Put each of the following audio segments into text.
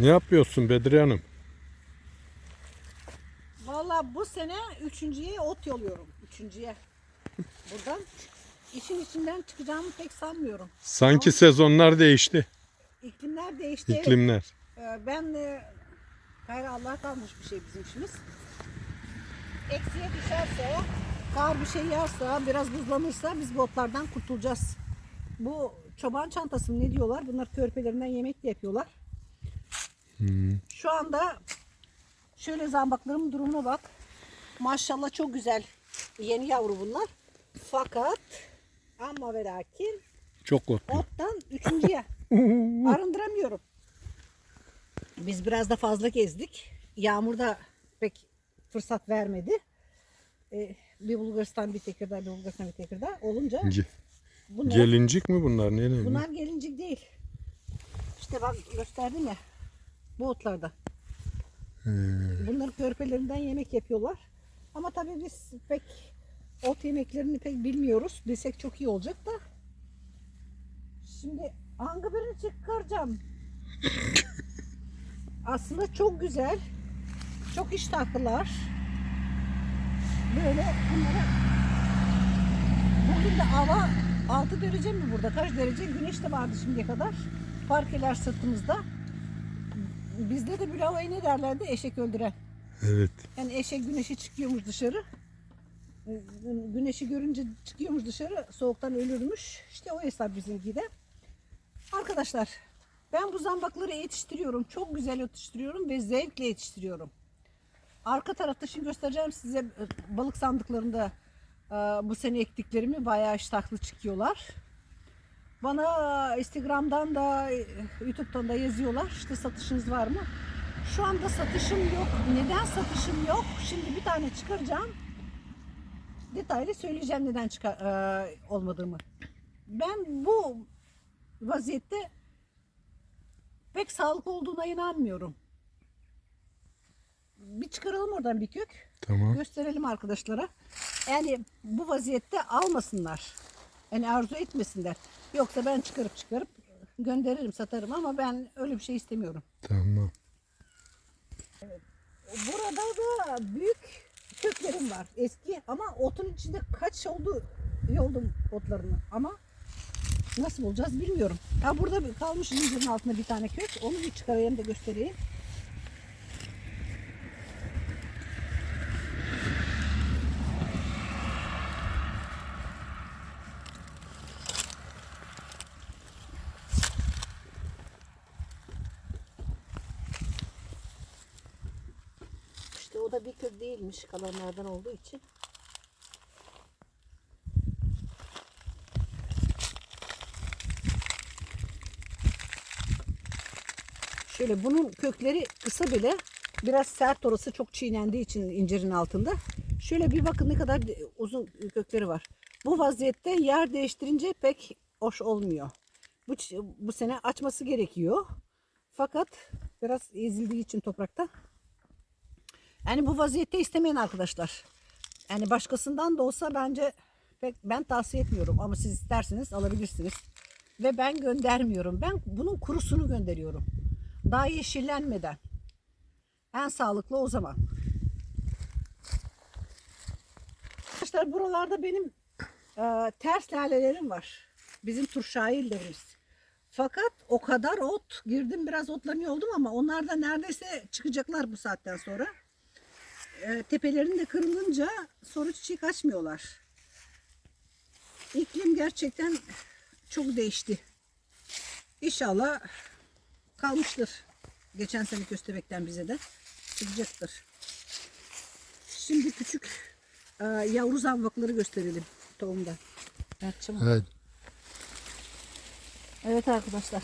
Ne yapıyorsun Bedriye Hanım? Valla bu sene üçüncüye ot yoluyorum. Üçüncüye. Buradan işin içinden çıkacağımı pek sanmıyorum. Sanki sezonlar değişti. İklimler değişti. İklimler. Ee, Ben de gayrı Allah kalmış bir şey bizim işimiz. Eksiye düşerse, kar bir şey yağarsa, biraz buzlanırsa biz bu otlardan kurtulacağız. Bu çoban çantası mı ne diyorlar? Bunlar körpelerinden yemek de yapıyorlar. Şu anda şöyle zambaklarımın durumuna bak. Maşallah çok güzel. Yeni yavru bunlar. Fakat ama ve lakin Çok otlu. ottan üçüncüye arındıramıyorum. Biz biraz da fazla gezdik. Yağmur da pek fırsat vermedi. Ee, bir Bulgaristan bir Tekirdağ, bir Bulgaristan bir Tekirdağ olunca Ge- bunlar, Gelincik mi bunlar? Ne ne? bunlar gelincik değil. İşte bak gösterdim ya bu otlarda. Bunların körpelerinden yemek yapıyorlar. Ama tabii biz pek ot yemeklerini pek bilmiyoruz. Bilsek çok iyi olacak da. Şimdi hangi birini çıkaracağım? Aslında çok güzel. Çok iştahlılar. Böyle bunlara Bugün de hava 6 derece mi burada? Kaç derece? Güneş de vardı şimdiye kadar. Parkeler sırtımızda. Bizde de bir havayı ne derlerdi? Eşek öldüren. Evet. Yani eşek güneşi çıkıyormuş dışarı. Ee, Güneşi görünce çıkıyormuş dışarı. Soğuktan ölürmüş. İşte o hesap bizimki de. Arkadaşlar ben bu zambakları yetiştiriyorum. Çok güzel yetiştiriyorum ve zevkle yetiştiriyorum. Arka tarafta şimdi göstereceğim size e, balık sandıklarında e, bu sene ektiklerimi bayağı iştahlı çıkıyorlar. Bana Instagram'dan da YouTube'dan da yazıyorlar. İşte satışınız var mı? Şu anda satışım yok. Neden satışım yok? Şimdi bir tane çıkaracağım. Detaylı söyleyeceğim neden çıkar, e, olmadığımı. Ben bu vaziyette pek sağlıklı olduğuna inanmıyorum. Bir çıkaralım oradan bir kök. Tamam. Gösterelim arkadaşlara. Yani bu vaziyette almasınlar. Yani arzu etmesinler. Yoksa ben çıkarıp çıkarıp gönderirim satarım ama ben öyle bir şey istemiyorum. Tamam. Burada da büyük köklerim var eski ama otun içinde kaç oldu yoldum otlarını ama nasıl bulacağız bilmiyorum. Ha burada kalmış zincirin altında bir tane kök onu bir çıkarayım da göstereyim. Kök değilmiş kalanlardan olduğu için. Şöyle bunun kökleri kısa bile biraz sert orası çok çiğnendiği için incirin altında. Şöyle bir bakın ne kadar uzun kökleri var. Bu vaziyette yer değiştirince pek hoş olmuyor. Bu, bu sene açması gerekiyor. Fakat biraz ezildiği için toprakta yani bu vaziyette istemeyin arkadaşlar. Yani başkasından da olsa bence pek ben tavsiye etmiyorum ama siz isterseniz alabilirsiniz. Ve ben göndermiyorum. Ben bunun kurusunu gönderiyorum. Daha yeşillenmeden. En sağlıklı o zaman. Arkadaşlar buralarda benim e, ters lalelerim var. Bizim turşaillerimiz. Fakat o kadar ot girdim biraz otlanıyor oldum ama onlar da neredeyse çıkacaklar bu saatten sonra e, tepelerinde kırılınca soru çiçek açmıyorlar. İklim gerçekten çok değişti. İnşallah kalmıştır. Geçen sene köstebekten bize de çıkacaktır. Şimdi küçük e, yavru zambakları gösterelim tohumda. Evet. Evet arkadaşlar.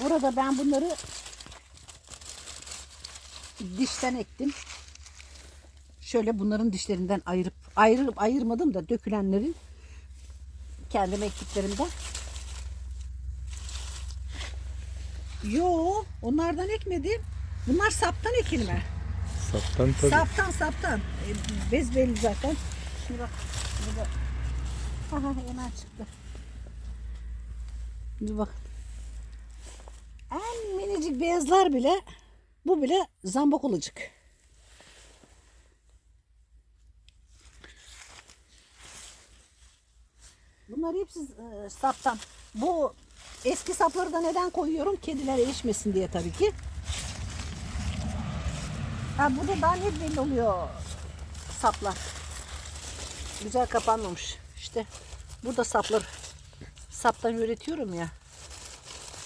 Burada ben bunları dişten ektim. Şöyle bunların dişlerinden ayırıp ayırıp ayırmadım da dökülenlerin kendim ektiklerimden. Yo, onlardan ekmedim. Bunlar saptan ekilme. Saptan tabii. Saptan saptan. E, bez belli zaten. Şimdi bak. Burada. Aha hemen çıktı. Şimdi bak. En minicik beyazlar bile bu bile zambak olacak. Bunlar hepsi e, saptan. Bu eski sapları da neden koyuyorum? Kediler erişmesin diye tabii ki. Ha burada daha net belli oluyor saplar. Güzel kapanmamış. İşte burada saplar saptan üretiyorum ya.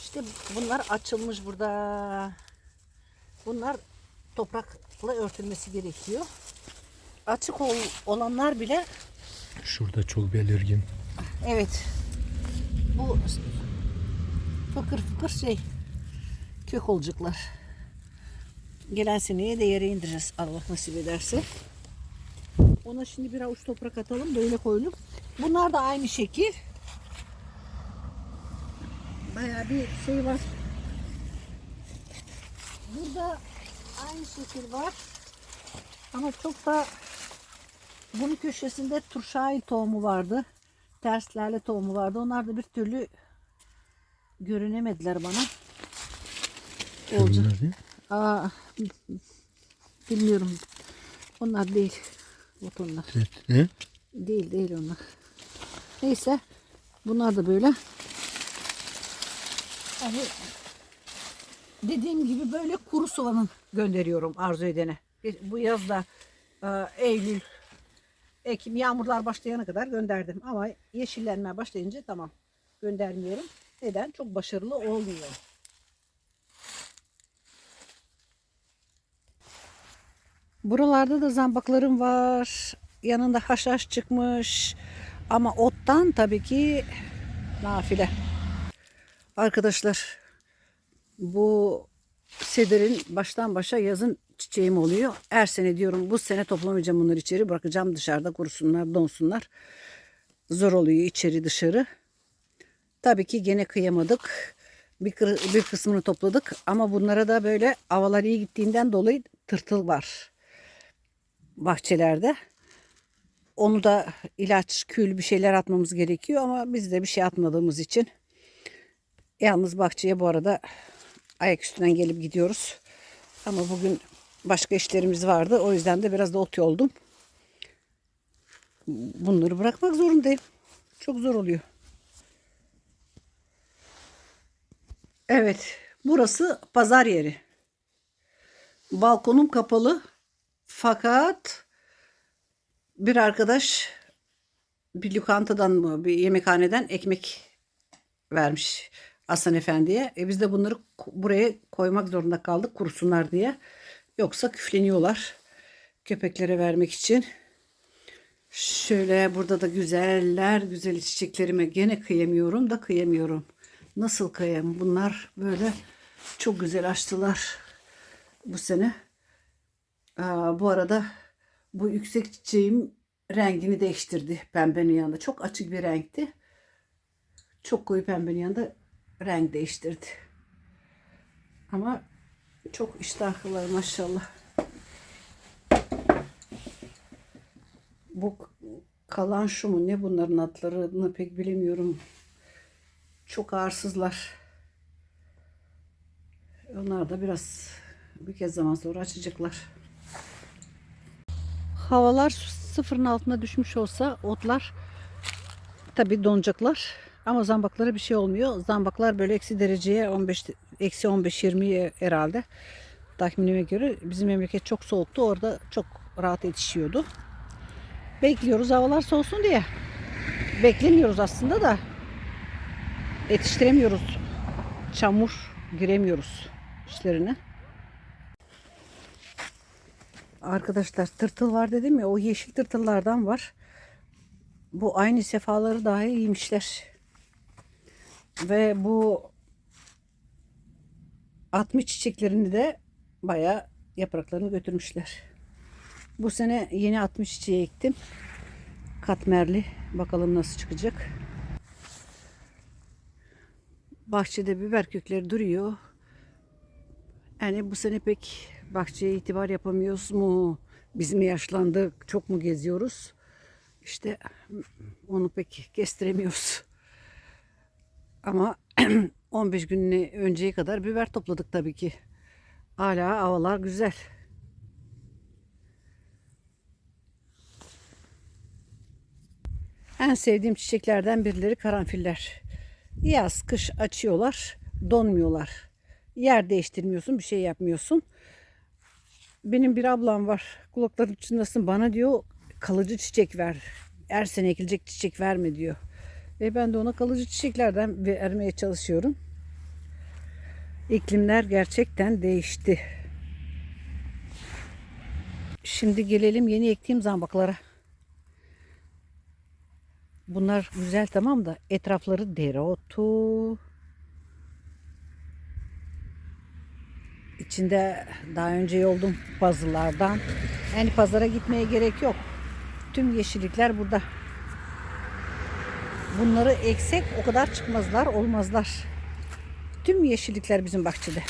İşte bunlar açılmış burada. Bunlar toprakla örtülmesi gerekiyor. Açık ol- olanlar bile Şurada çok belirgin. Evet bu fıkır fıkır şey kök olacaklar. Gelen seneye de yere indireceğiz Allah nasip ederse. Ona şimdi bir avuç toprak atalım böyle koyalım. Bunlar da aynı şekil. Bayağı bir şey var. Burada aynı şekil var. Ama çok da bunun köşesinde turşail tohumu vardı. Terslerle tohumu vardı. Onlar da bir türlü görünemediler bana. Olacak. Aa, bilmiyorum. Onlar değil. Botonlar. Evet, Ne? Değil değil onlar. Neyse. Bunlar da böyle. Hani dediğim gibi böyle kuru soğanı gönderiyorum arzu edene. Bu yaz da e, Eylül, Ekim yağmurlar başlayana kadar gönderdim. Ama yeşillenmeye başlayınca tamam göndermiyorum. Neden? Çok başarılı olmuyor. Buralarda da zambaklarım var. Yanında haşhaş çıkmış. Ama ottan tabii ki nafile. Arkadaşlar bu sedirin baştan başa yazın çiçeğim oluyor. Her sene diyorum bu sene toplamayacağım bunları içeri bırakacağım dışarıda kurusunlar donsunlar. Zor oluyor içeri dışarı. Tabii ki gene kıyamadık. Bir, bir kısmını topladık ama bunlara da böyle havalar iyi gittiğinden dolayı tırtıl var bahçelerde. Onu da ilaç, kül bir şeyler atmamız gerekiyor ama biz de bir şey atmadığımız için yalnız bahçeye bu arada ayak üstünden gelip gidiyoruz. Ama bugün başka işlerimiz vardı. O yüzden de biraz da ot yoldum. Bunları bırakmak zorundayım. Çok zor oluyor. Evet, burası pazar yeri. Balkonum kapalı. Fakat bir arkadaş bir lokantadan mı bir yemekhaneden ekmek vermiş Hasan Efendi'ye. E biz de bunları buraya koymak zorunda kaldık kurusunlar diye. Yoksa küfleniyorlar köpeklere vermek için. Şöyle burada da güzeller güzel çiçeklerime gene kıyamıyorum da kıyamıyorum. Nasıl kıyam? Bunlar böyle çok güzel açtılar bu sene. Aa, bu arada bu yüksek çiçeğim rengini değiştirdi pembenin yanında. Çok açık bir renkti. Çok koyu pembenin yanında renk değiştirdi. Ama çok iştahlılar maşallah. Bu kalan şu mu ne bunların adlarını pek bilemiyorum. Çok ağırsızlar. Onlar da biraz bir kez zaman sonra açacaklar. Havalar sıfırın altına düşmüş olsa otlar tabii donacaklar. Ama zambaklara bir şey olmuyor. Zambaklar böyle eksi dereceye 15 eksi 15-20 herhalde tahminime göre. Bizim memleket çok soğuktu. Orada çok rahat yetişiyordu. Bekliyoruz havalar soğusun diye. Beklemiyoruz aslında da yetiştiremiyoruz. Çamur giremiyoruz işlerine. Arkadaşlar tırtıl var dedim ya o yeşil tırtıllardan var. Bu aynı sefaları dahi yemişler. Ve bu 60 çiçeklerini de bayağı yapraklarını götürmüşler. Bu sene yeni 60 çiçeği ektim. Katmerli. Bakalım nasıl çıkacak. Bahçede biber kökleri duruyor. Yani bu sene pek bahçeye itibar yapamıyoruz mu? Biz mi yaşlandık? Çok mu geziyoruz? İşte onu pek kestiremiyoruz. Ama 15 gün önceye kadar biber topladık tabii ki. Hala havalar güzel. En sevdiğim çiçeklerden birileri karanfiller. Yaz, kış açıyorlar, donmuyorlar. Yer değiştirmiyorsun, bir şey yapmıyorsun. Benim bir ablam var. Kulakların çınlasın bana diyor kalıcı çiçek ver. Her sene ekilecek çiçek verme diyor. Ve ben de ona kalıcı çiçeklerden vermeye çalışıyorum. İklimler gerçekten değişti. Şimdi gelelim yeni ektiğim zambaklara. Bunlar güzel tamam da etrafları dereotu. İçinde daha önce yoldum pazılardan. Yani pazara gitmeye gerek yok. Tüm yeşillikler burada. Bunları eksek o kadar çıkmazlar, olmazlar. Tüm yeşillikler bizim bahçede.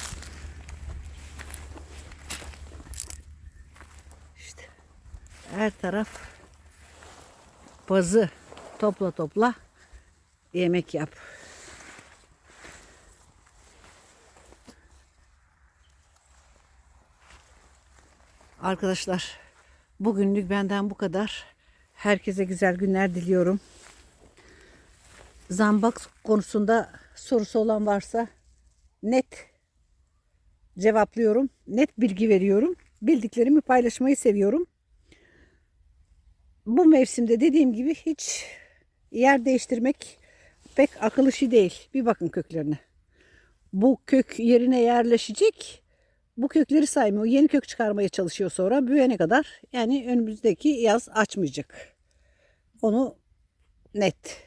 İşte her taraf pazı topla topla yemek yap. Arkadaşlar bugünlük benden bu kadar. Herkese güzel günler diliyorum. Zambak konusunda sorusu olan varsa net cevaplıyorum. Net bilgi veriyorum. Bildiklerimi paylaşmayı seviyorum. Bu mevsimde dediğim gibi hiç yer değiştirmek pek akıl işi değil. Bir bakın köklerine. Bu kök yerine yerleşecek. Bu kökleri saymıyor. Yeni kök çıkarmaya çalışıyor sonra büyüyene kadar. Yani önümüzdeki yaz açmayacak. Onu net.